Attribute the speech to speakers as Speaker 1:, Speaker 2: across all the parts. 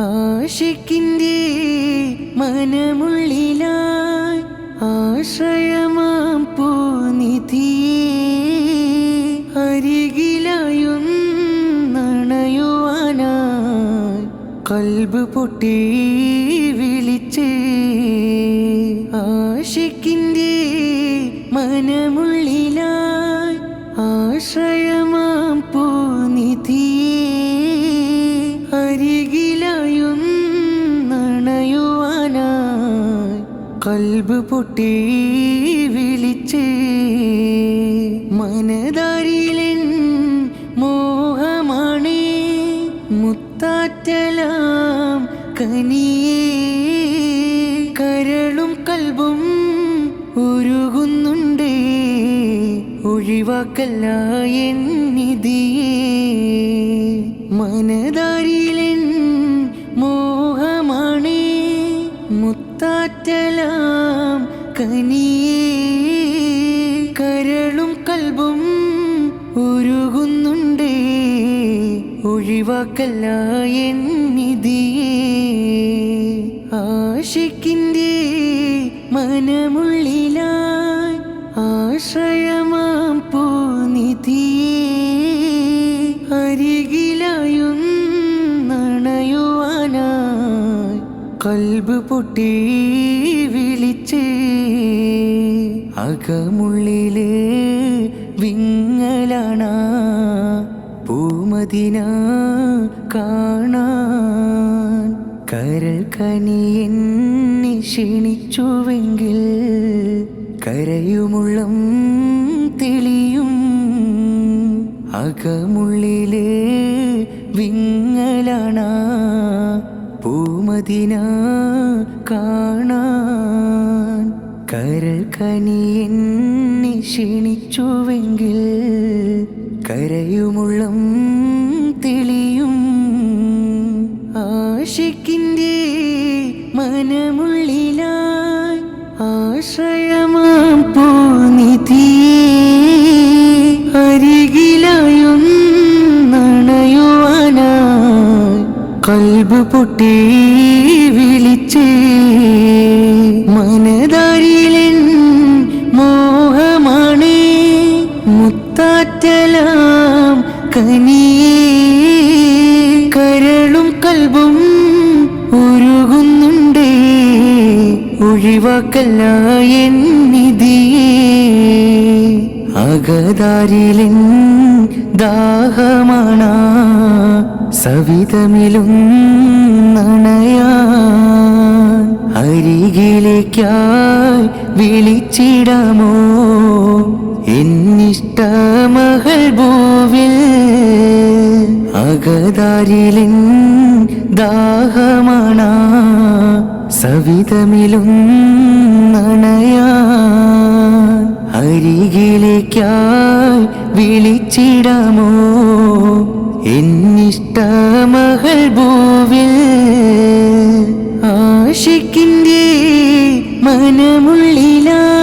Speaker 1: ആശിക്കിന്റെ മനമുള്ളിലായി ആശ്രയമാം പൂനിധിയേ. അരികിലായും നണയുവാനായി കൽബ് പൊട്ടി വിളിച്ചേ. ആശിക്കിന്റെ മനമുള്ളിലായി ആശ്രയമാം പൂനിധിയേ. കൽബ് പൊട്ടി വിളിച്ച്. മനതാരിലൻ മോഹമാണേ. മുത്താറ്റലാം കനിയേ. കരളും കൽബും ഉരുകുന്നുണ്ട്. ഒഴിവാക്കല്ല എന്നിതിയേ മനതാരിലൻ മോഹമണി. മുത്താറ്റലാം കനിയേ കരളും കൽബും ഉരുകുന്നുണ്ടേ. ഒഴിവാക്കല്ല എന്നിതിയേ ആശിക്കിന്റെ മനമുള്ളിലായി ആശ്രയമാം പോനിധി അരികിലായും നണയുവാനായി കൽബ് പൊട്ടി. അകമുള്ളിൽ വിങ്ങലാണ പൂമതിന കാണാൻ. കരൽ കനിയൻ ക്ഷണിച്ചുവെങ്കിൽ കരയുമുള്ളം തെളിയും. അകമുള്ളിലെ വിങ്ങലാണ പൂമതിന കാണാൻ. കരൾ കനിയെന്നെ ക്ഷണിച്ചുവെങ്കിൽ കരയുമുള്ളം തെളിയും. ആശിക്കിന്റെ മനമുള്ളിലായി ആശ്രയമാം പോനിധി അരികിലായും നണയുവാനായി കൽബ് പൊട്ടി വിളിച്ചേ. മുത്താറ്റലാം കനീ കരളും കൽബും ഉരുകുന്നുണ്ടേ ഒഴിവാക്കല്ല എന്നിതിയേ അകതാരിലിൻ ദാഹമാണ സവിതമിലും നണയ. അരികിലേക്കായി വിളിച്ചിടാമോ എന്നിഷ്ട മകൾ ഭൂവിൽ അകതാരിലിൻ ദാഹമാണ സവിതമിലും നണയാൻ അരികിലേക്കായി വിളിച്ചിടാമോ? എന്നിഷ്ട മകൾ ഭൂവിൽ ആശിക്കിന്റെ മനമുള്ളിലായി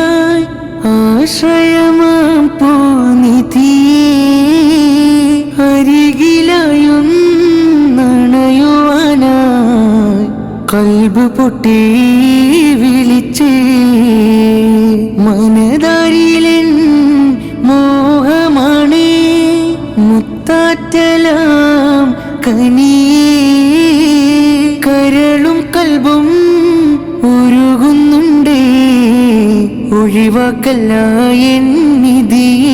Speaker 1: ആശ്രയമാം പൂനിധിയേ അരികിലായും നണയുവാനായി കൽബ് പൊട്ടി വിളിച്ചേ. മനതാരിലൻ മോഹമാണേ. മുത്താറ്റലാം കനിയേ. കരളും കൽബും ഒഴിവാക്കല്ല എന്നിതിയേ